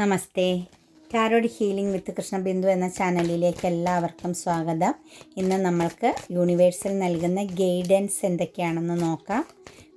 Namaste. Tarot healing with Krishnabindu എന്ന ചാനലിലേക്ക് എല്ലാവർക്കും സ്വാഗതം. ഇന്ന് നമ്മൾക്ക് യൂണിവേഴ്സിൽ നൽകുന്ന ഗൈഡൻസ് എന്തൊക്കെയാണെന്ന് നോക്കാം.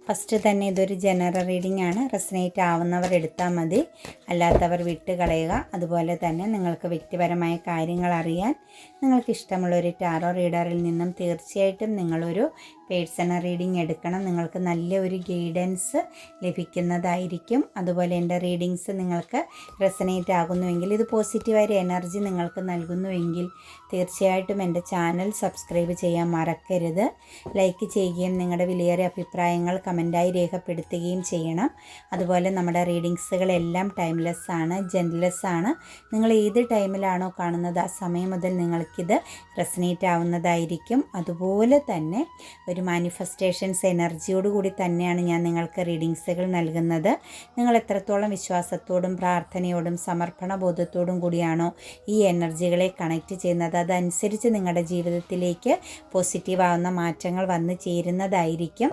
ഫസ്റ്റ് തന്നെ ഇതൊരു ജനറൽ റീഡിംഗ് ആണ്. റെസനേറ്റ് ആവുന്നവർ എടുത്താൽ മതി. അല്ലാത്തവർ വിട്ട് കളയുക. അതുപോലെ തന്നെ നിങ്ങൾക്ക് വ്യക്തിപരമായ കാര്യങ്ങൾ അറിയാൻ നിങ്ങൾക്ക് ഇഷ്ടമുള്ള ഒരു ടാറോ റീഡറിൽ നിന്നും തീർച്ചയായിട്ടും നിങ്ങളൊരു പേഴ്സണൽ റീഡിംഗ് എടുക്കണം. നിങ്ങൾക്ക് നല്ല ഒരു ഗൈഡൻസ് ലഭിക്കുന്നതായിരിക്കും. അതുപോലെ എന്റെ റീഡിങ്സ് നിങ്ങൾക്ക് റെസനേറ്റ് ആകുന്നുവെങ്കിൽ ഇത് പോസിറ്റീവായ എനർജി നിങ്ങൾക്ക് നൽകുന്നുവെങ്കിൽ തീർച്ചയായിട്ടും എന്റെ ചാനൽ സബ്സ്ക്രൈബ് ചെയ്യാൻ മറക്കരുത്. ലൈക്ക് ചെയ്യുകയും നിങ്ങളുടെ വിലയേറിയ അഭിപ്രായങ്ങൾ കമന്റായി രേഖപ്പെടുത്തുകയും ചെയ്യണം. അതുപോലെ നമ്മുടെ റീഡിങ്സുകളെല്ലാം ടൈംലെസ് ആണ് ജെൻലെസ് ആണ്. നിങ്ങൾ ഏത് ടൈമിലാണോ കാണുന്നത് ആ സമയം മുതൽ നിങ്ങൾക്കിത് റെസനേറ്റ് ആവുന്നതായിരിക്കും. അതുപോലെ തന്നെ ഒരു മാനിഫെസ്റ്റേഷൻസ് എനർജിയോട് കൂടി തന്നെയാണ് ഞാൻ നിങ്ങൾക്ക് റീഡിങ്സുകൾ നൽകുന്നത്. നിങ്ങൾ എത്രത്തോളം വിശ്വാസത്തോടും പ്രാർത്ഥനയോടും സമർപ്പണ ബോധത്തോടും കൂടിയാണോ ഈ എനർജികളെ കണക്റ്റ് ചെയ്യുന്നത്? അതനുസരിച്ച് നിങ്ങളുടെ ജീവിതത്തിലേക്ക് പോസിറ്റീവ് ആവുന്ന മാറ്റങ്ങൾ വന്നു ചേരുന്നതായിരിക്കും.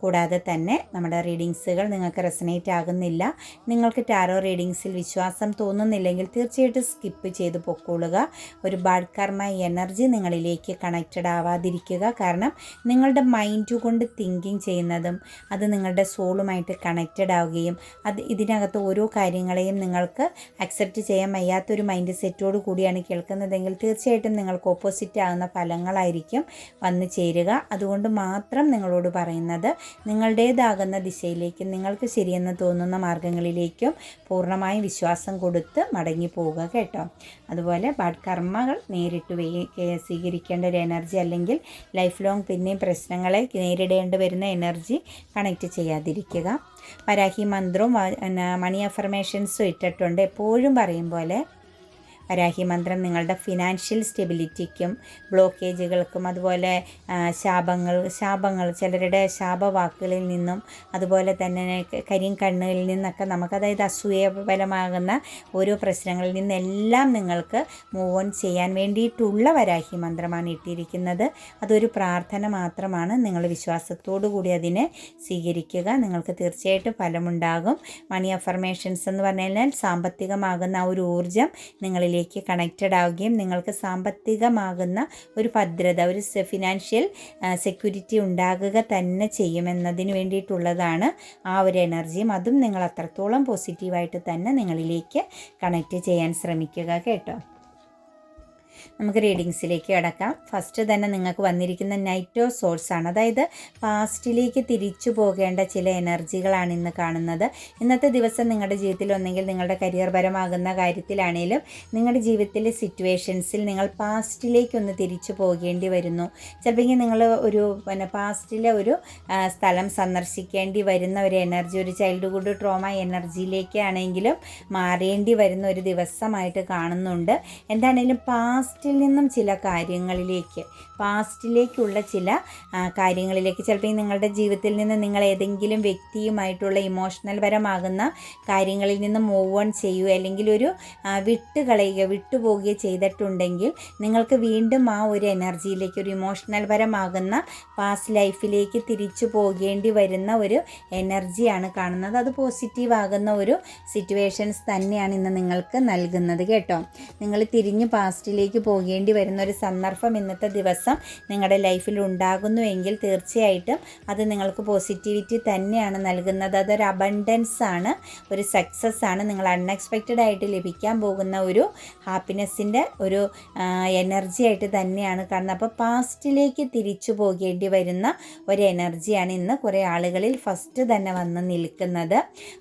കൂടാതെ തന്നെ നമ്മുടെ റീഡിങ്സുകൾ നിങ്ങൾക്ക് റെസനേറ്റ് ആകുന്നില്ല. നിങ്ങൾക്ക് ടാരോ റീഡിങ്സിൽ വിശ്വാസം തോന്നുന്നില്ലെങ്കിൽ തീർച്ചയായിട്ടും സ്കിപ്പ് ചെയ്ത് പൊക്കോളുക. ഒരു ബാഡ് കർമ്മ എനർജി നിങ്ങളിലേക്ക് കണക്റ്റഡ് ആവാതിരിക്കുക. കാരണം നിങ്ങളുടെ മൈൻഡ് കൊണ്ട് തിങ്കിങ് ചെയ്യുന്നതും അത് നിങ്ങളുടെ സോളുമായിട്ട് കണക്റ്റഡ് ആവുകയും അത് ഇതിനകത്ത് ഓരോ കാര്യങ്ങളെയും നിങ്ങൾക്ക് അക്സെപ്റ്റ് ചെയ്യാൻ വയ്യാത്തൊരു മൈൻഡ് സെറ്റോട് കൂടിയാണ് കേൾക്കുന്നതെങ്കിൽ തീർച്ചയായിട്ടും നിങ്ങൾക്ക് ഓപ്പോസിറ്റ് ആകുന്ന ഫലങ്ങളായിരിക്കും വന്നു ചേരുക. അതുകൊണ്ട് മാത്രം നിങ്ങളോട് പറയുന്നത് നിങ്ങളുടേതാകുന്ന ദിശയിലേക്കും നിങ്ങൾക്ക് ശരിയെന്ന് തോന്നുന്ന മാർഗങ്ങളിലേക്കും പൂർണമായും വിശ്വാസം കൊടുത്ത് മടങ്ങി പോവുക കേട്ടോ. അതുപോലെ ബാഡ് കർമ്മകൾ നേരിട്ട് സ്വീകരിക്കേണ്ട ഒരു എനർജി അല്ലെങ്കിൽ ലൈഫ് ലോങ് പിന്നെയും പ്രശ്നങ്ങളെ നേരിടേണ്ടി വരുന്ന എനർജി കണക്റ്റ് ചെയ്യാതിരിക്കുക. പരാഹി മന്ത്രവും മണി അഫർമേഷൻസും ഇട്ടിട്ടുണ്ട്. എപ്പോഴും പറയും പോലെ വരാഹി മന്ത്രം നിങ്ങളുടെ ഫിനാൻഷ്യൽ സ്റ്റെബിലിറ്റിക്കും ബ്ലോക്കേജുകൾക്കും അതുപോലെ ശാപങ്ങൾ ശാപങ്ങൾ ചിലരുടെ ശാപവാക്കുകളിൽ നിന്നും അതുപോലെ തന്നെ കരിയും കണ്ണുകളിൽ നിന്നൊക്കെ നമുക്ക് അതായത് അസൂയപരമാകുന്ന ഓരോ പ്രശ്നങ്ങളിൽ നിന്നെല്ലാം നിങ്ങൾക്ക് മൂവ് ഓൺ ചെയ്യാൻ വേണ്ടിയിട്ടുള്ള വരാഹി മന്ത്രമാണ് ഇട്ടിരിക്കുന്നത്. അതൊരു പ്രാർത്ഥന മാത്രമാണ്. നിങ്ങൾ വിശ്വാസത്തോടു കൂടി അതിനെ സ്വീകരിക്കുക. നിങ്ങൾക്ക് തീർച്ചയായിട്ടും ഫലമുണ്ടാകും. മണി അഫർമേഷൻസ് എന്ന് പറഞ്ഞു കഴിഞ്ഞാൽ സാമ്പത്തികമാകുന്ന ആ ഒരു ഊർജം നിങ്ങളിലേക്ക് കണക്റ്റഡ് ആവുകയും നിങ്ങൾക്ക് സാമ്പത്തികമാകുന്ന ഒരു ഭദ്രത ഒരു ഫിനാൻഷ്യൽ സെക്യൂരിറ്റി ഉണ്ടാകുക തന്നെ ചെയ്യുമെന്നതിന് വേണ്ടിയിട്ടുള്ളതാണ് ആ ഒരു എനർജിയും. അതും നിങ്ങൾ അത്രത്തോളം പോസിറ്റീവായിട്ട് തന്നെ നിങ്ങളിലേക്ക് കണക്റ്റ് ചെയ്യാൻ ശ്രമിക്കുക കേട്ടോ. നമുക്ക് റീഡിങ്സിലേക്ക് കിടക്കാം. ഫസ്റ്റ് തന്നെ നിങ്ങൾക്ക് വന്നിരിക്കുന്ന നൈറ്റ് ഓഫ് സോൾസ് ആണ്. അതായത് പാസ്റ്റിലേക്ക് തിരിച്ചു പോകേണ്ട ചില എനർജികളാണ് ഇന്ന് കാണുന്നത്. ഇന്നത്തെ ദിവസം നിങ്ങളുടെ ജീവിതത്തിൽ ഒന്നെങ്കിൽ നിങ്ങളുടെ കരിയർ പരമാകുന്ന കാര്യത്തിലാണെങ്കിലും നിങ്ങളുടെ ജീവിതത്തിലെ സിറ്റുവേഷൻസിൽ നിങ്ങൾ പാസ്റ്റിലേക്കൊന്ന് തിരിച്ചു പോകേണ്ടി വരുന്നു. ചിലപ്പോൾ നിങ്ങൾ ഒരു പിന്നെ പാസ്റ്റിലെ ഒരു സ്ഥലം സന്ദർശിക്കേണ്ടി വരുന്ന ഒരു എനർജി ഒരു ചൈൽഡ്ഹുഡ് ട്രോമ എനർജിയിലേക്കാണെങ്കിലും മാറേണ്ടി വരുന്ന ഒരു ദിവസമായിട്ട് കാണുന്നുണ്ട്. എന്താണെങ്കിലും പാസ്റ്റിൽ നിന്നും ചില കാര്യങ്ങളിലേക്ക് പാസ്റ്റിലേക്കുള്ള ചില കാര്യങ്ങളിലേക്ക്. ചിലപ്പോൾ നിങ്ങളുടെ ജീവിതത്തിൽ നിന്ന് നിങ്ങൾ ഏതെങ്കിലും വ്യക്തിയുമായിട്ടുള്ള ഇമോഷണൽ പരമാകുന്ന കാര്യങ്ങളിൽ നിന്ന് മൂവ് ഓൺ ചെയ്യുക അല്ലെങ്കിൽ ഒരു വിട്ടുകളയുക വിട്ടുപോകുക ചെയ്തിട്ടുണ്ടെങ്കിൽ നിങ്ങൾക്ക് വീണ്ടും ആ ഒരു എനർജിയിലേക്ക് ഒരു ഇമോഷണൽ പരമാകുന്ന പാസ്റ്റ് ലൈഫിലേക്ക് തിരിച്ചു പോകേണ്ടി വരുന്ന ഒരു എനർജിയാണ് കാണുന്നത്. അത് പോസിറ്റീവ് ആകുന്ന ഒരു സിറ്റുവേഷൻസ് തന്നെയാണ് ഇന്ന് നിങ്ങൾക്ക് നൽകുന്നത് കേട്ടോ. നിങ്ങൾ തിരിഞ്ഞ് പാസ്റ്റിലേക്ക് പോകേണ്ടി വരുന്ന ഒരു സന്ദർഭം ഇന്നത്തെ ദിവസം നിങ്ങളുടെ ലൈഫിൽ ഉണ്ടാകുന്നുവെങ്കിൽ തീർച്ചയായിട്ടും അത് നിങ്ങൾക്ക് പോസിറ്റിവിറ്റി തന്നെയാണ് നൽകുന്നത്. അതൊരു അബണ്ടൻസ് ആണ് ഒരു സക്സസ് ആണ്. നിങ്ങൾ അൺഎക്സ്പെക്റ്റഡ് ആയിട്ട് ലഭിക്കാൻ പോകുന്ന ഒരു ഹാപ്പിനെസ്സിന്റെ ഒരു എനർജി ആയിട്ട് തന്നെയാണ് കാണുന്നത്. അപ്പോൾ പാസ്റ്റിലേക്ക് തിരിച്ചു പോകേണ്ടി വരുന്ന ഒരു എനർജിയാണ് ഇന്ന് കുറേ ആളുകളിൽ ഫസ്റ്റ് തന്നെ വന്ന് നിൽക്കുന്നത്.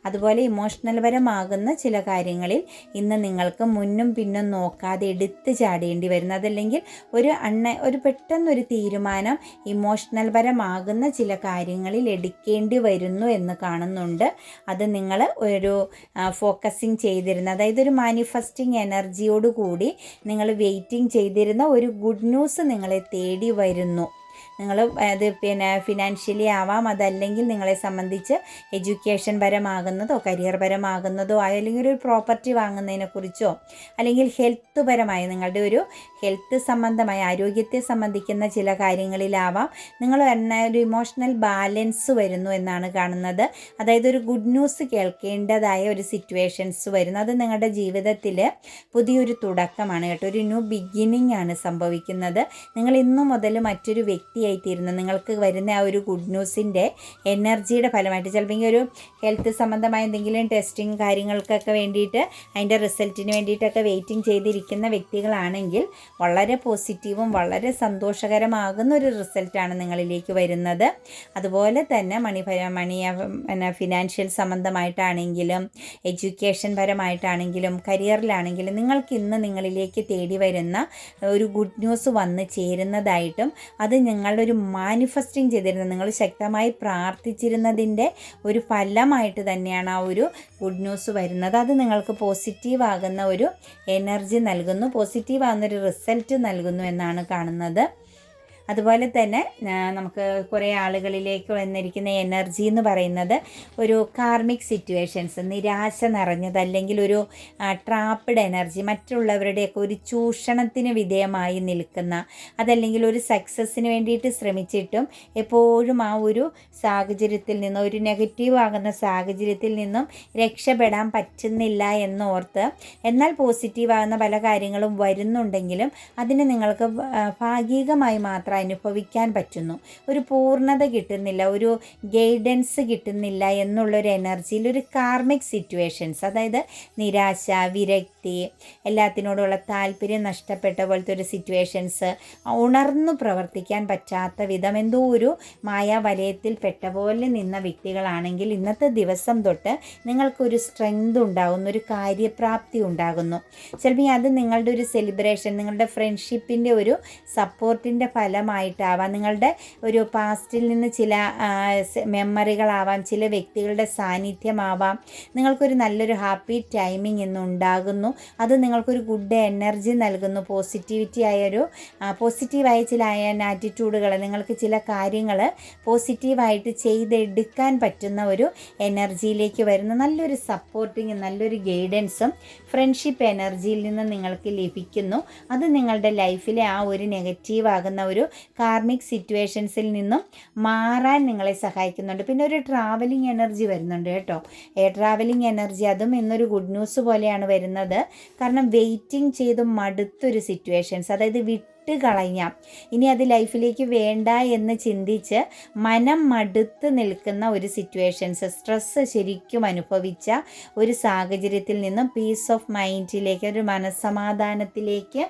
അതുപോലെ ഇമോഷണൽ പരമാകുന്ന ചില കാര്യങ്ങളിൽ ഇന്ന് നിങ്ങൾക്ക് മുന്നും പിന്നും നോക്കാതെ എടുത്ത് ചാടേണ്ടി വരുന്നത്. അതല്ലെങ്കിൽ ഒരു അണ്ണ ഒരു പെട്ടെന്നൊരു തീരുമാനം ഇമോഷണൽ പരമാകുന്ന ചില കാര്യങ്ങളിൽ എടുക്കേണ്ടി വരുന്നു എന്ന് കാണുന്നുണ്ട്. അത് നിങ്ങൾ ഒരു ഫോക്കസിങ് ചെയ്തിരുന്ന അതായത് ഒരു മാനിഫെസ്റ്റിംഗ് എനർജിയോടുകൂടി നിങ്ങൾ വെയിറ്റിംഗ് ചെയ്തിരുന്ന ഒരു ഗുഡ് ന്യൂസ് നിങ്ങളെ തേടി വരുന്നു. നിങ്ങൾ അത് പിന്നെ ഫിനാൻഷ്യലി ആവാം. അതല്ലെങ്കിൽ നിങ്ങളെ സംബന്ധിച്ച് എഡ്യൂക്കേഷൻ പരമാകുന്നതോ കരിയർ പരമാകുന്നതോ അല്ലെങ്കിൽ ഒരു പ്രോപ്പർട്ടി വാങ്ങുന്നതിനെക്കുറിച്ചോ അല്ലെങ്കിൽ ഹെൽത്ത് പരമായി നിങ്ങളുടെ ഒരു ഹെൽത്ത് സംബന്ധമായ ആരോഗ്യത്തെ സംബന്ധിക്കുന്ന ചില കാര്യങ്ങളിലാവാം. നിങ്ങൾ എന്ന ഒരു ഇമോഷണൽ ബാലൻസ് വരുന്നു എന്നാണ് കാണുന്നത്. അതായത് ഒരു ഗുഡ് ന്യൂസ് കേൾക്കേണ്ടതായ ഒരു സിറ്റുവേഷൻസ് വരുന്നു. അത് നിങ്ങളുടെ ജീവിതത്തിൽ പുതിയൊരു തുടക്കമാണ് കേട്ടോ. ഒരു ന്യൂ ബിഗിനിങ് ആണ് സംഭവിക്കുന്നത്. നിങ്ങൾ ഇന്നു മുതൽ മറ്റൊരു വ്യക്തിയായിത്തീരുന്നു നിങ്ങൾക്ക് വരുന്ന ആ ഒരു ഗുഡ് ന്യൂസിന്റെ എനർജിയുടെ ഫലമായിട്ട് ചിലപ്പോൾ ഒരു ഹെൽത്ത് സംബന്ധമായ എന്തെങ്കിലും ടെസ്റ്റിംഗ് കാര്യങ്ങൾക്കൊക്കെ വേണ്ടിയിട്ട് അതിന്റെ റിസൾട്ടിന് വേണ്ടിയിട്ടൊക്കെ വെയിറ്റിംഗ് ചെയ്തിരിക്കുന്ന വ്യക്തികളാണെങ്കിൽ വളരെ പോസിറ്റീവും വളരെ സന്തോഷകരമാകുന്ന ഒരു റിസൾട്ടാണ് നിങ്ങളിലേക്ക് വരുന്നത്. അതുപോലെ തന്നെ മണി മണി ഫിനാൻഷ്യൽ സംബന്ധമായിട്ടാണെങ്കിലും എഡ്യൂക്കേഷൻ പരമായിട്ടാണെങ്കിലും കരിയറിലാണെങ്കിലും നിങ്ങൾക്ക് ഇന്ന് നിങ്ങളിലേക്ക് തേടി വരുന്ന ഒരു ഗുഡ് ന്യൂസ് വന്ന് ചേരുന്നതായിട്ടും അത് നിങ്ങളുടെ ഒരു മാനിഫെസ്റ്റിംഗ് ചെയ്തിരുന്നത്. നിങ്ങൾ ശക്തമായി പ്രാർത്ഥിച്ചിരുന്നതിന്റെ ഒരു ഫലമായിട്ട് തന്നെയാണ് ആ ഒരു ഗുഡ് ന്യൂസ് വരുന്നത്. അത് നിങ്ങൾക്ക് പോസിറ്റീവ് ആകുന്ന ഒരു എനർജി നൽകുന്നു. പോസിറ്റീവ് ആകുന്ന ഒരു റിസൾട്ട് നൽകുന്നു എന്നാണ് കാണുന്നത്. അതുപോലെ തന്നെ നമുക്ക് കുറേ ആളുകളിലേക്ക് വന്നിരിക്കുന്ന എനർജി എന്ന് പറയുന്നത് ഒരു കാർമിക് സിറ്റുവേഷൻസ് നിരാശ നിറഞ്ഞത് അല്ലെങ്കിൽ ഒരു ട്രാപ്പ്ഡ് എനർജി മറ്റുള്ളവരുടെയൊക്കെ ഒരു ചൂഷണത്തിന് വിധേയമായി നിൽക്കുന്ന അതല്ലെങ്കിൽ ഒരു സക്സസ്സിന് വേണ്ടിയിട്ട് ശ്രമിച്ചിട്ടും എപ്പോഴും ആ ഒരു സാഹചര്യത്തിൽ നിന്നും ഒരു നെഗറ്റീവ് ആകുന്ന സാഹചര്യത്തിൽ നിന്നും രക്ഷപ്പെടാൻ പറ്റുന്നില്ല എന്നോർത്ത് എന്നാൽ പോസിറ്റീവ് ആകുന്ന പല കാര്യങ്ങളും വരുന്നുണ്ടെങ്കിലും അതിന് നിങ്ങൾക്ക് ഭാഗികമായി മാത്രം അനുഭവിക്കാൻ പറ്റുന്നു. ഒരു പൂർണത കിട്ടുന്നില്ല ഒരു ഗൈഡൻസ് കിട്ടുന്നില്ല എന്നുള്ളൊരു എനർജിയിൽ ഒരു കാർമിക് സിറ്റുവേഷൻസ് അതായത് നിരാശ വിരക്തി എല്ലാത്തിനോടുള്ള താല്പര്യം നഷ്ടപ്പെട്ട പോലത്തെ ഒരു സിറ്റുവേഷൻസ് ഉണർന്നു പ്രവർത്തിക്കാൻ പറ്റാത്ത വിധം എന്തോ ഒരു മായാവലയത്തിൽ പെട്ട പോലെ നിന്ന വ്യക്തികളാണെങ്കിൽ ഇന്നത്തെ ദിവസം തൊട്ട് നിങ്ങൾക്കൊരു സ്ട്രെങ്ത് ഉണ്ടാകുന്നു ഒരു കാര്യപ്രാപ്തി ഉണ്ടാകുന്നു. ചിലപ്പോൾ അത് നിങ്ങളുടെ ഒരു സെലിബ്രേഷൻ നിങ്ങളുടെ ഫ്രണ്ട്ഷിപ്പിന്റെ ഒരു സപ്പോർട്ടിന്റെ ഫലം ഫലമായിട്ടാവാം. നിങ്ങളുടെ ഒരു പാസ്റ്റിൽ നിന്ന് ചില മെമ്മറികളാവാം ചില വ്യക്തികളുടെ സാന്നിധ്യമാവാം. നിങ്ങൾക്കൊരു നല്ലൊരു ഹാപ്പി ടൈമിംഗ് ഇന്ന് ഉണ്ടാകുന്നു. അത് നിങ്ങൾക്കൊരു ഗുഡ് എനർജി നൽകുന്നു. പോസിറ്റിവിറ്റി ആയൊരു പോസിറ്റീവായ ചില ആറ്റിറ്റ്യൂഡുകൾ നിങ്ങൾക്ക് ചില കാര്യങ്ങൾ പോസിറ്റീവായിട്ട് ചെയ്തെടുക്കാൻ പറ്റുന്ന ഒരു എനർജിയിലേക്ക് വരുന്ന നല്ലൊരു സപ്പോർട്ടിങ് നല്ലൊരു ഗൈഡൻസും ഫ്രണ്ട്ഷിപ്പ് എനർജിയിൽ നിന്ന് നിങ്ങൾക്ക് ലഭിക്കുന്നു. അത് നിങ്ങളുടെ ലൈഫിലെ ആ ഒരു നെഗറ്റീവ് ആകുന്ന ഒരു കാർമിക് സിറ്റുവേഷൻസിൽ നിന്നും മാറാൻ നിങ്ങളെ സഹായിക്കുന്നുണ്ട്. പിന്നെ ഒരു ട്രാവലിംഗ് എനർജി വരുന്നുണ്ട് കേട്ടോ. എയർ ട്രാവലിംഗ് എനർജി അതും ഇന്നൊരു ഗുഡ് ന്യൂസ് പോലെയാണ് വരുന്നത്. കാരണം വെയിറ്റിംഗ് ചെയ്ത് മടുത്തൊരു സിറ്റുവേഷൻസ് അതായത് വിട്ട് വിട്ട് കളയാം ഇനി അത് ലൈഫിലേക്ക് വേണ്ട എന്ന് ചിന്തിച്ച് മനം മടുത്ത് നിൽക്കുന്ന ഒരു സിറ്റുവേഷൻസ് സ്ട്രെസ്സ് ശരിക്കും അനുഭവിച്ച ഒരു സാഹചര്യത്തിൽ നിന്നും പീസ് ഓഫ് മൈൻഡിലേക്ക് ഒരു മനസ്സമാധാനത്തിലേക്ക്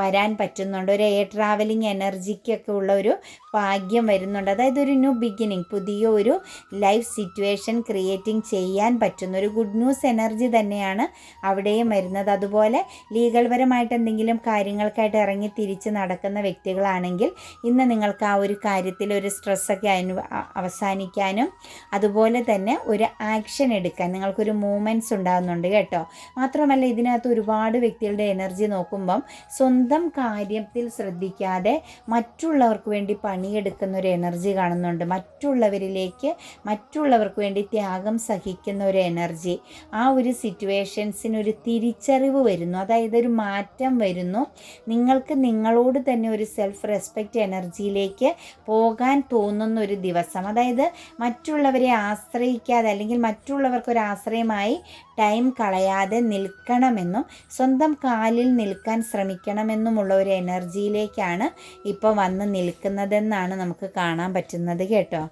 വരാൻ പറ്റുന്നുണ്ട്. ഒരു എയർ ട്രാവലിംഗ് എനർജിക്കൊക്കെ ഉള്ള ഒരു ഭാഗ്യം വരുന്നുണ്ട്. അതായത് ഒരു ന്യൂ ബിഗിനിങ് പുതിയ ഒരു ലൈഫ് സിറ്റുവേഷൻ ക്രിയേറ്റിംഗ് ചെയ്യാൻ പറ്റുന്ന ഒരു ഗുഡ് ന്യൂസ് എനർജി തന്നെയാണ് അവിടെയും വരുന്നത്. അതുപോലെ ലീഗൽപരമായിട്ട് എന്തെങ്കിലും കാര്യങ്ങൾക്കായിട്ട് ഇറങ്ങി തിരിച്ച് നടക്കുന്ന വ്യക്തികളാണെങ്കിൽ ഇന്ന് നിങ്ങൾക്ക് ആ ഒരു കാര്യത്തിൽ ഒരു സ്ട്രെസ്സൊക്കെ അനു അവസാനിക്കാനും അതുപോലെ തന്നെ ഒരു ആക്ഷൻ എടുക്കാൻ നിങ്ങൾക്കൊരു മൂമെന്റ്സ് ഉണ്ടാകുന്നുണ്ട് കേട്ടോ. മാത്രമല്ല ഇതിനകത്ത് ഒരുപാട് വ്യക്തികളുടെ എനർജി നോക്കുമ്പം സ്വന്തം കാര്യത്തിൽ ശ്രദ്ധിക്കാതെ മറ്റുള്ളവർക്ക് വേണ്ടി പണിയെടുക്കുന്ന ഒരു എനർജി കാണുന്നുണ്ട്. മറ്റുള്ളവരിലേക്ക് മറ്റുള്ളവർക്ക് വേണ്ടി ത്യാഗം സഹിക്കുന്ന ഒരു എനർജി ആ ഒരു സിറ്റുവേഷൻസിന് ഒരു തിരിച്ചറിവ് വരുന്നു. അതായത് ഒരു മാറ്റം വരുന്നു. നിങ്ങൾക്ക് നിങ്ങളോട് നിങ്ങളോട് തന്നെ ഒരു സെൽഫ് റെസ്പെക്റ്റ് എനർജിയിലേക്ക് പോകാൻ തോന്നുന്ന ഒരു ദിവസം. അതായത് മറ്റുള്ളവരെ ആശ്രയിക്കാതെ അല്ലെങ്കിൽ മറ്റുള്ളവർക്ക് ഒരു ആശ്രയമായി ടൈം കളയാതെ നിൽക്കണമെന്നും സ്വന്തം കാലിൽ നിൽക്കാൻ ശ്രമിക്കണമെന്നുമുള്ള ഒരു എനർജിയിലേക്കാണ് ഇപ്പോൾ വന്ന് നിൽക്കുന്നതെന്നാണ് നമുക്ക് കാണാൻ പറ്റുന്നത് കേട്ടോ.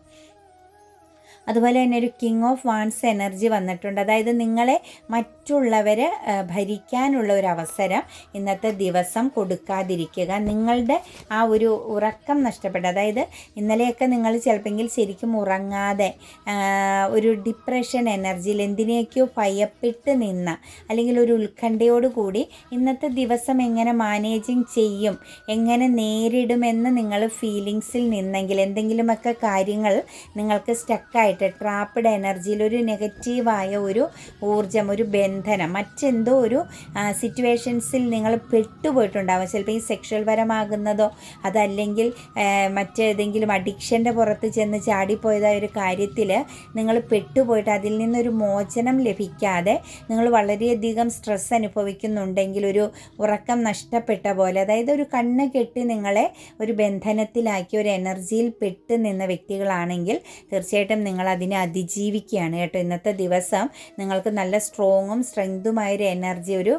അതുപോലെ തന്നെ ഒരു കിങ് ഓഫ് വാൺസ് എനർജി വന്നിട്ടുണ്ട്. അതായത് നിങ്ങളെ മറ്റുള്ളവരെ ഭരിക്കാനുള്ള ഒരു അവസരം ഇന്നത്തെ ദിവസം കൊടുക്കാതിരിക്കുക. നിങ്ങളുടെ ആ ഒരു ഉറക്കം നഷ്ടപ്പെട്ട അതായത് ഇന്നലെയൊക്കെ നിങ്ങൾ ചിലപ്പോൾ ശരിക്കും ഉറങ്ങാതെ ഒരു ഡിപ്രഷൻ എനർജിയിൽ എന്തിനേക്കോ ഭയപ്പെട്ട് നിന്ന അല്ലെങ്കിൽ ഒരു ഉത്കണ്ഠയോടുകൂടി ഇന്നത്തെ ദിവസം എങ്ങനെ മാനേജിങ് ചെയ്യും എങ്ങനെ നേരിടുമെന്ന് നിങ്ങൾ ഫീലിങ്സിൽ നിന്നെങ്കിൽ എന്തെങ്കിലുമൊക്കെ കാര്യങ്ങൾ നിങ്ങൾക്ക് സ്റ്റക്കായി സ്റ്റക്കായിട്ട് ട്രാപ്പിഡ് എനർജിയിൽ ഒരു നെഗറ്റീവായ ഒരു ഊർജം ഒരു ബന്ധനം മറ്റെന്തോ ഒരു സിറ്റുവേഷൻസിൽ നിങ്ങൾ പെട്ടുപോയിട്ടുണ്ടാവും. ചിലപ്പോൾ ഈ സെക്ഷൽ പരമാകുന്നതോ അതല്ലെങ്കിൽ മറ്റേതെങ്കിലും അഡിക്ഷന്റെ പുറത്ത് ചെന്ന് ചാടിപ്പോയതായ ഒരു കാര്യത്തിൽ നിങ്ങൾ പെട്ടുപോയിട്ട് അതിൽ നിന്നൊരു മോചനം ലഭിക്കാതെ നിങ്ങൾ വളരെയധികം സ്ട്രെസ് അനുഭവിക്കുന്നുണ്ടെങ്കിൽ ഒരു ഉറക്കം നഷ്ടപ്പെട്ട പോലെ അതായത് ഒരു കണ്ണ് കെട്ടി നിങ്ങളെ ഒരു ബന്ധനത്തിലാക്കി ഒരു എനർജിയിൽ പെട്ട് നിന്ന വ്യക്തികളാണെങ്കിൽ തീർച്ചയായിട്ടും നിങ്ങൾ അതിനെ അതിജീവിക്കുകയാണ് കേട്ടോ. ഇന്നത്തെ ദിവസം നിങ്ങൾക്ക് നല്ല സ്ട്രോങ്ങും സ്ട്രെങ്തുമായ ഒരു എനർജി ഒരു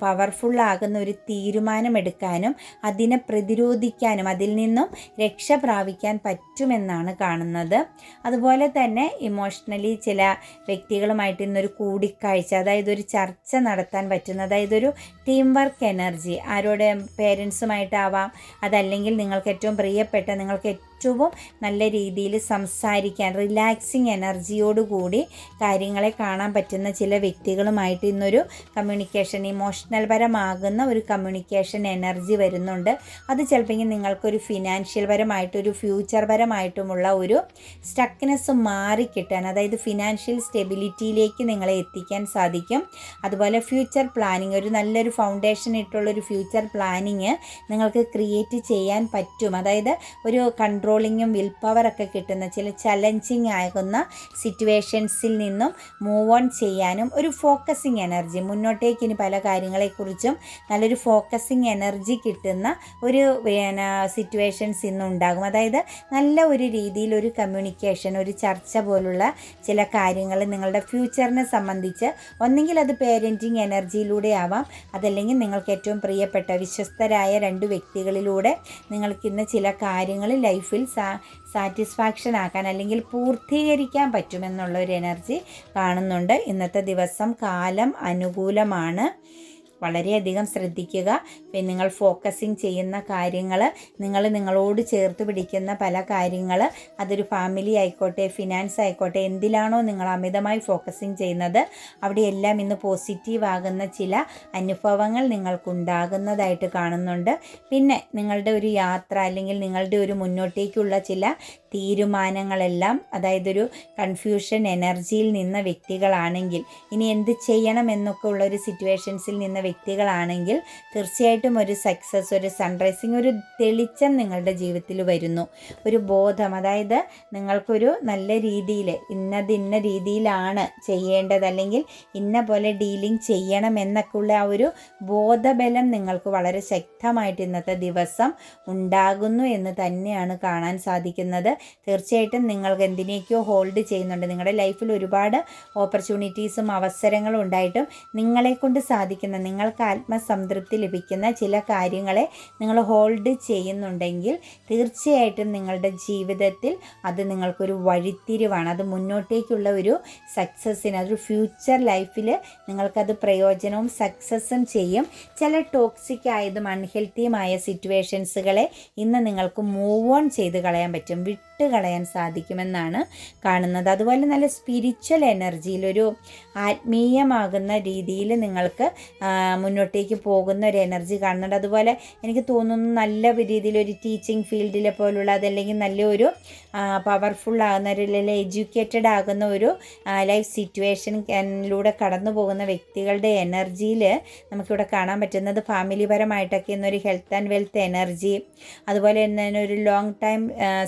പവർഫുൾ ആകുന്ന ഒരു തീരുമാനമെടുക്കാനും അതിനെ പ്രതിരോധിക്കാനും അതിൽ നിന്നും രക്ഷ പ്രാപിക്കാൻ പറ്റുമെന്നാണ് കാണുന്നത്. അതുപോലെ തന്നെ ഇമോഷണലി ചില വ്യക്തികളുമായിട്ട് ഇന്നൊരു കൂടിക്കാഴ്ച അതായത് ഒരു ചർച്ച നടത്താൻ പറ്റുന്ന അതായത് ഒരു ടീം വർക്ക് എനർജി ആരോടെ പേരൻസുമായിട്ടാവാം അതല്ലെങ്കിൽ നിങ്ങൾക്ക് ഏറ്റവും പ്രിയപ്പെട്ട നിങ്ങൾക്ക് ഏറ്റവും നല്ല രീതിയിൽ സംസാരിക്കാൻ റിലാക്സിങ് എനർജിയോടുകൂടി കാര്യങ്ങളെ കാണാൻ പറ്റുന്ന ചില വ്യക്തികളുമായിട്ട് ഇന്നൊരു കമ്മ്യൂണിക്കേഷൻ ഇമോഷണൽ പരമാകുന്ന ഒരു കമ്മ്യൂണിക്കേഷൻ എനർജി വരുന്നുണ്ട്. അത് ചിലപ്പോൾ നിങ്ങൾക്കൊരു ഫിനാൻഷ്യൽ പരമായിട്ട് ഒരു ഫ്യൂച്ചർ പരമായിട്ടുമുള്ള ഒരു സ്റ്റക്നെസ് മാറിക്കിട്ടാൻ അതായത് ഫിനാൻഷ്യൽ സ്റ്റെബിലിറ്റിയിലേക്ക് നിങ്ങളെ എത്തിക്കാൻ സാധിക്കും. അതുപോലെ ഫ്യൂച്ചർ പ്ലാനിങ് ഒരു നല്ലൊരു ഫൗണ്ടേഷൻ ഇട്ടുള്ളൊരു ഫ്യൂച്ചർ പ്ലാനിങ് നിങ്ങൾക്ക് ക്രിയേറ്റ് ചെയ്യാൻ പറ്റും. അതായത് ഒരു കൺട്രോളിങ്ങും വിൽ പവറൊക്കെ കിട്ടുന്ന ചില ചലഞ്ചിങ് ആകുന്ന സിറ്റുവേഷൻസിൽ നിന്നും മൂവ് ഓൺ ചെയ്യാനും ഒരു ഫോക്കസിങ് എനർജി മുന്നോട്ടേക്ക് ഇനി പല കാര്യങ്ങളെക്കുറിച്ചും നല്ലൊരു ഫോക്കസിങ് എനർജി കിട്ടുന്ന ഒരു സിറ്റുവേഷൻസ് ഇന്നുണ്ടാകും അതായത് നല്ല ഒരു രീതിയിൽ ഒരു കമ്മ്യൂണിക്കേഷൻ ഒരു ചർച്ച പോലുള്ള ചില കാര്യങ്ങൾ നിങ്ങളുടെ ഫ്യൂച്ചറിനെ സംബന്ധിച്ച് ഒന്നെങ്കിൽ അത് പേരന്റിങ് എനർജിയിലൂടെ ആവാം അതല്ലെങ്കിൽ നിങ്ങൾക്ക് ഏറ്റവും പ്രിയപ്പെട്ട വിശ്വസ്തരായ രണ്ട് വ്യക്തികളിലൂടെ നിങ്ങൾക്കിന്ന് ചില കാര്യങ്ങൾ ലൈഫിൽ സാ സാറ്റിസ്ഫാക്ഷൻ ആക്കാൻ അല്ലെങ്കിൽ പൂർത്തീകരിക്കാൻ പറ്റുമെന്നുള്ളൊരു എനർജി കാണുന്നുണ്ട്. ഇന്നത്തെ ദിവസം കാലം അനുകൂലമാണ്. വളരെയധികം ശ്രദ്ധിക്കുക. നിങ്ങൾ ഫോക്കസിങ് ചെയ്യുന്ന കാര്യങ്ങൾ നിങ്ങൾ നിങ്ങളോട് ചേർത്ത് പിടിക്കുന്ന പല കാര്യങ്ങൾ അതൊരു ഫാമിലി ആയിക്കോട്ടെ ഫിനാൻസ് ആയിക്കോട്ടെ എന്തിലാണോ നിങ്ങൾ അമിതമായി ഫോക്കസിങ് ചെയ്യുന്നത് അവിടെയെല്ലാം ഇന്ന് പോസിറ്റീവ് ആകുന്ന ചില അനുഭവങ്ങൾ നിങ്ങൾക്കുണ്ടാകുന്നതായിട്ട് കാണുന്നുണ്ട്. പിന്നെ നിങ്ങളുടെ ഒരു യാത്ര അല്ലെങ്കിൽ നിങ്ങളുടെ ഒരു മുന്നോട്ടേക്കുള്ള ചില തീരുമാനങ്ങളെല്ലാം അതായത് ഒരു കൺഫ്യൂഷൻ എനർജിയിൽ നിന്ന വ്യക്തികളാണെങ്കിൽ ഇനി എന്ത് ചെയ്യണം എന്നൊക്കെ ഉള്ള ഒരു സിറ്റുവേഷൻസിൽ നിന്ന വ്യക്തികളാണെങ്കിൽ തീർച്ചയായിട്ടും ഒരു സക്സസ് ഒരു സൺറൈസിങ് ഒരു തെളിച്ചം നിങ്ങളുടെ ജീവിതത്തിൽ വരുന്നു. ഒരു ബോധം അതായത് നിങ്ങൾക്കൊരു നല്ല രീതിയിൽ ഇന്നത് ഇന്ന രീതിയിലാണ് ചെയ്യേണ്ടത് അല്ലെങ്കിൽ ഇന്ന പോലെ ഡീലിംഗ് ചെയ്യണം എന്നൊക്കെയുള്ള ആ ഒരു ബോധബലം നിങ്ങൾക്ക് വളരെ ശക്തമായിട്ട് ഇന്നത്തെ ദിവസം ഉണ്ടാകുന്നു എന്ന് തന്നെയാണ് കാണാൻ സാധിക്കുന്നത്. തീർച്ചയായിട്ടും നിങ്ങൾക്ക് എന്തിനേക്കോ ഹോൾഡ് ചെയ്യുന്നുണ്ട്. നിങ്ങളുടെ ലൈഫിൽ ഒരുപാട് ഓപ്പർച്യൂണിറ്റീസും അവസരങ്ങളും ഉണ്ടായിട്ടും നിങ്ങളെ കൊണ്ട് സാധിക്കുന്ന നിങ്ങൾക്ക് ആത്മസംതൃപ്തി ലഭിക്കുന്ന ചില കാര്യങ്ങളെ നിങ്ങൾ ഹോൾഡ് ചെയ്യുന്നുണ്ടെങ്കിൽ തീർച്ചയായിട്ടും നിങ്ങളുടെ ജീവിതത്തിൽ അത് നിങ്ങൾക്കൊരു വഴിത്തിരിവാണ്. അത് മുന്നോട്ടേക്കുള്ള ഒരു സക്സസ്സിന് അതൊരു ഫ്യൂച്ചർ ലൈഫിൽ നിങ്ങൾക്കത് പ്രയോജനവും സക്സസ്സും ചെയ്യും. ചില ടോക്സിക് ആയതും അൺഹെൽത്തിയുമായ സിറ്റുവേഷൻസുകളെ ഇന്ന് നിങ്ങൾക്ക് മൂവ് ഓൺ ചെയ്ത് കളയാൻ പറ്റും. വിട്ട് കളയാൻ സാധിക്കുമെന്നാണ് കാണുന്നത്. അതുപോലെ നല്ല സ്പിരിച്വൽ എനർജിയിലൊരു ആത്മീയമാകുന്ന രീതിയിൽ നിങ്ങൾക്ക് മുന്നോട്ടേക്ക് പോകുന്ന ഒരു എനർജി കാണുന്നുണ്ട്. അതുപോലെ എനിക്ക് തോന്നുന്നു നല്ല രീതിയിൽ ഒരു ടീച്ചിങ് ഫീൽഡിലെ പോലുള്ള അതല്ലെങ്കിൽ നല്ലൊരു പവർഫുൾ ആകുന്ന ഒരു അല്ലെങ്കിൽ എഡ്യൂക്കേറ്റഡ് ആകുന്ന ഒരു ലൈഫ് സിറ്റുവേഷനിലൂടെ കടന്നു പോകുന്ന വ്യക്തികളുടെ എനർജിയിൽ നമുക്കിവിടെ കാണാൻ പറ്റുന്നത് ഫാമിലി പരമായിട്ടൊക്കെ ഇന്നൊരു ഹെൽത്ത് ആൻഡ് വെൽത്ത് എനർജി അതുപോലെ തന്നെ ഒരു ലോങ് ടൈം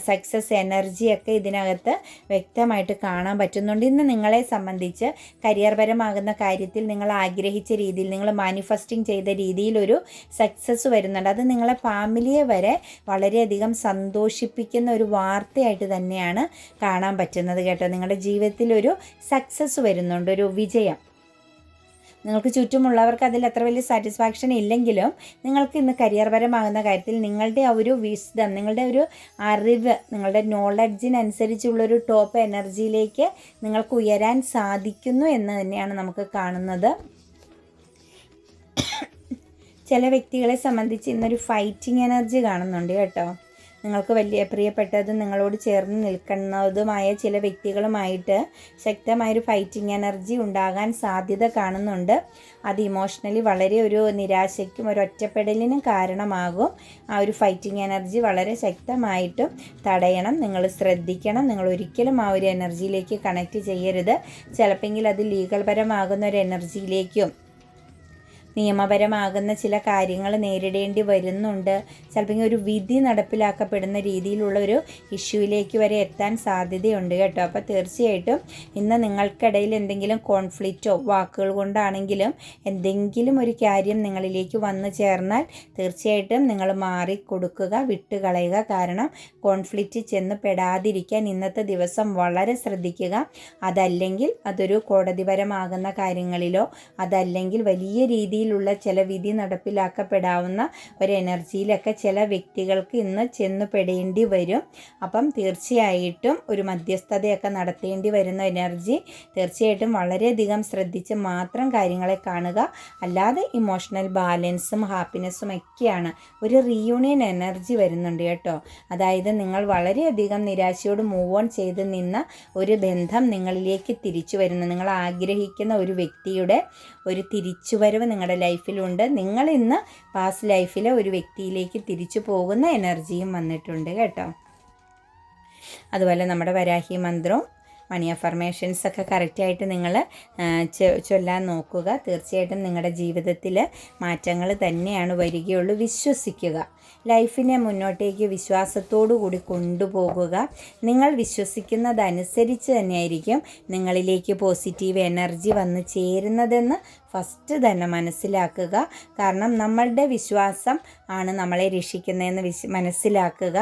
സക്സസ് എനർജിയൊക്കെ ഇതിനകത്ത് വ്യക്തമായിട്ട് കാണാൻ പറ്റുന്നുണ്ട്. ഇന്ന് നിങ്ങളെ സംബന്ധിച്ച് കരിയർപരമാകുന്ന കാര്യത്തിൽ നിങ്ങൾ ആഗ്രഹിച്ച രീതിയിൽ നിങ്ങൾ മാനിഫെസ്റ്റിംഗ് ചെയ്ത രീതിയിലൊരു സക്സസ് വരുന്നുണ്ട്. അത് നിങ്ങളെ ഫാമിലിയെ വരെ വളരെയധികം സന്തോഷിപ്പിക്കുന്ന ഒരു വാർത്തയായിട്ട് തന്നെയാണ് കാണാൻ പറ്റുന്നത് കേട്ടോ. നിങ്ങളുടെ ജീവിതത്തിൽ ഒരു സക്സസ് വരുന്നുണ്ട് ഒരു വിജയം. നിങ്ങൾക്ക് ചുറ്റുമുള്ളവർക്ക് അതിൽ അത്ര വലിയ സാറ്റിസ്ഫാക്ഷൻ ഇല്ലെങ്കിലും നിങ്ങൾക്ക് ഇന്ന് കരിയർ പരമാകുന്ന കാര്യത്തിൽ നിങ്ങളുടെ ആ ഒരു വിസ്ഡം നിങ്ങളുടെ ഒരു അറിവ് നിങ്ങളുടെ നോളജിനനുസരിച്ചുള്ളൊരു ടോപ്പ് എനർജിയിലേക്ക് നിങ്ങൾക്ക് ഉയരാൻ സാധിക്കുന്നു എന്ന് തന്നെയാണ് നമുക്ക് കാണുന്നത്. ചില വ്യക്തികളെ സംബന്ധിച്ച് ഇന്നൊരു ഫൈറ്റിംഗ് എനർജി കാണുന്നുണ്ട് കേട്ടോ. നിങ്ങൾക്ക് വലിയ പ്രിയപ്പെട്ടതും നിങ്ങളോട് ചേർന്ന് നിൽക്കുന്നതുമായ ചില വ്യക്തികളുമായിട്ട് ശക്തമായൊരു ഫൈറ്റിംഗ് എനർജി ഉണ്ടാകാൻ സാധ്യത കാണുന്നുണ്ട്. അത് ഇമോഷണലി വളരെ ഒരു നിരാശയ്ക്കും ഒരു ഒറ്റപ്പെടലിനും കാരണമാകും. ആ ഒരു ഫൈറ്റിംഗ് എനർജി വളരെ ശക്തമായിട്ടും തടയണം. നിങ്ങൾ ശ്രദ്ധിക്കണം. നിങ്ങൾ ഒരിക്കലും ആ ഒരു എനർജിയിലേക്ക് കണക്ട് ചെയ്യരുത്. ചിലപ്പോൾ അത് ലീഗൽ പരമാകുന്ന ഒരു എനർജിയിലേക്കും നിയമപരമാകുന്ന ചില കാര്യങ്ങൾ നേരിടേണ്ടി വരുന്നുണ്ട്. ചിലപ്പോൾ ഒരു വിധി നടപ്പിലാക്കപ്പെടുന്ന രീതിയിലുള്ള ഒരു ഇഷ്യൂയിലേക്ക് വരെ എത്താൻ സാധ്യതയുണ്ട് കേട്ടോ. അപ്പോൾ തീർച്ചയായിട്ടും ഇന്ന് നിങ്ങൾക്കിടയിൽ എന്തെങ്കിലും കോൺഫ്ലിക്റ്റോ വാക്കുകൾ കൊണ്ടാണെങ്കിലും എന്തെങ്കിലും ഒരു കാര്യം നിങ്ങളിലേക്ക് വന്നു ചേർന്നാൽ തീർച്ചയായിട്ടും നിങ്ങൾ മാറിക്കൊടുക്കുക വിട്ടുകളയുക. കാരണം കോൺഫ്ലിക്റ്റ് ചെന്ന് പെടാതിരിക്കാൻ ഇന്നത്തെ ദിവസം വളരെ ശ്രദ്ധിക്കുക. അതല്ലെങ്കിൽ അതൊരു കോടതിപരമാകുന്ന കാര്യങ്ങളിലോ അതല്ലെങ്കിൽ വലിയ രീതിയിൽ രീതിയിലുള്ള ചില വിധി നടപ്പിലാക്കപ്പെടാവുന്ന ഒരു എനർജിയിലൊക്കെ ചില വ്യക്തികൾക്ക് ഇന്ന് ചെന്നുപെടേണ്ടി വരും. അപ്പം തീർച്ചയായിട്ടും ഒരു മധ്യസ്ഥതയൊക്കെ നടത്തേണ്ടി വരുന്ന എനർജി തീർച്ചയായിട്ടും വളരെയധികം ശ്രദ്ധിച്ച് മാത്രം കാര്യങ്ങളെ കാണുക. അല്ലാതെ ഇമോഷണൽ ബാലൻസും ഹാപ്പിനെസ്സും ഒക്കെയാണ് ഒരു റീയൂണിയൻ എനർജി വരുന്നുണ്ട് കേട്ടോ. അതായത് നിങ്ങൾ വളരെയധികം നിരാശയോട് മൂവ് ഓൺ ചെയ്ത് നിന്ന ഒരു ബന്ധം നിങ്ങളിലേക്ക് തിരിച്ചു വരുന്നു. നിങ്ങൾ ആഗ്രഹിക്കുന്ന ഒരു വ്യക്തിയുടെ ഒരു തിരിച്ചുവരവ് നിങ്ങളുടെ ലൈഫിലുണ്ട്. നിങ്ങൾ ഇന്ന് പാസ്റ്റ് ലൈഫിലെ ഒരു വ്യക്തിയിലേക്ക് തിരിച്ചു പോകുന്ന എനർജിയും വന്നിട്ടുണ്ട് കേട്ടോ. അതുപോലെ നമ്മുടെ വരാഹി മന്ത്രവും മണി അഫർമേഷൻസ് ഒക്കെ കറക്റ്റായിട്ട് നിങ്ങൾ ചൊല്ലാൻ നോക്കുക. തീർച്ചയായിട്ടും നിങ്ങളുടെ ജീവിതത്തിൽ മാറ്റങ്ങൾ തന്നെയാണ് വരികയുള്ളൂ. വിശ്വസിക്കുക. ലൈഫിനെ മുന്നോട്ടേക്ക് വിശ്വാസത്തോടു കൂടി കൊണ്ടുപോകുക. നിങ്ങൾ വിശ്വസിക്കുന്നതനുസരിച്ച് തന്നെയായിരിക്കും നിങ്ങളിലേക്ക് പോസിറ്റീവ് എനർജി വന്ന് ചേരുന്നതെന്ന് ഫസ്റ്റ് തന്നെ മനസ്സിലാക്കുക. കാരണം നമ്മളുടെ വിശ്വാസം ആണ് നമ്മളെ രക്ഷിക്കുന്നതെന്ന് വിശ് മനസ്സിലാക്കുക.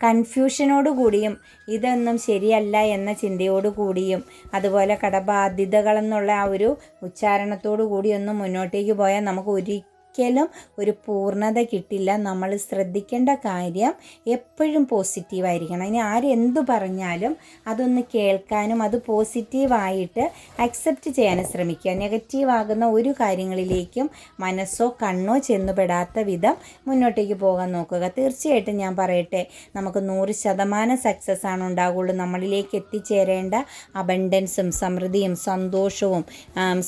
കൺഫ്യൂഷനോട് കൂടിയും ഇതൊന്നും ശരിയല്ല എന്ന ചിന്തയോടുകൂടിയും അതുപോലെ കടബാധ്യതകളെന്നുള്ള ആ ഒരു ഉച്ചാരണത്തോടു കൂടിയൊന്നും മുന്നോട്ടേക്ക് പോയാൽ നമുക്ക് ഒരിക്കലും ഒരിക്കലും ഒരു പൂർണത കിട്ടില്ല. നമ്മൾ ശ്രദ്ധിക്കേണ്ട കാര്യം എപ്പോഴും പോസിറ്റീവായിരിക്കണം. ഇനി ആരെന്തു പറഞ്ഞാലും അതൊന്ന് കേൾക്കാനും അത് പോസിറ്റീവായിട്ട് അക്സെപ്റ്റ് ചെയ്യാനും ശ്രമിക്കുക. നെഗറ്റീവ് ആകുന്ന ഒരു കാര്യങ്ങളിലേക്കും മനസ്സോ കണ്ണോ ചെന്നുപെടാത്ത വിധം മുന്നോട്ടേക്ക് പോകാൻ നോക്കുക. തീർച്ചയായിട്ടും ഞാൻ പറയട്ടെ നമുക്ക് നൂറ് ശതമാനം സക്സസ് ആണ് ഉണ്ടാകുള്ളൂ നമ്മളിലേക്ക് എത്തിച്ചേരേണ്ട അബണ്ടൻസും സമൃദ്ധിയും സന്തോഷവും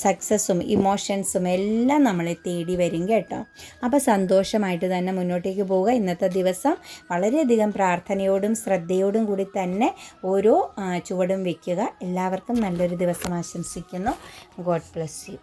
സക്സസ്സും ഇമോഷൻസും എല്ലാം നമ്മളെ തേടി വരും കേട്ടോ. അപ്പോൾ സന്തോഷമായിട്ട് തന്നെ മുന്നോട്ടേക്ക് പോവുക. ഇന്നത്തെ ദിവസം വളരെയധികം പ്രാർത്ഥനയോടും ശ്രദ്ധയോടും കൂടി തന്നെ ഓരോ ചുവടും വയ്ക്കുക എല്ലാവർക്കും നല്ലൊരു ദിവസം ആശംസിക്കുന്നു. God bless you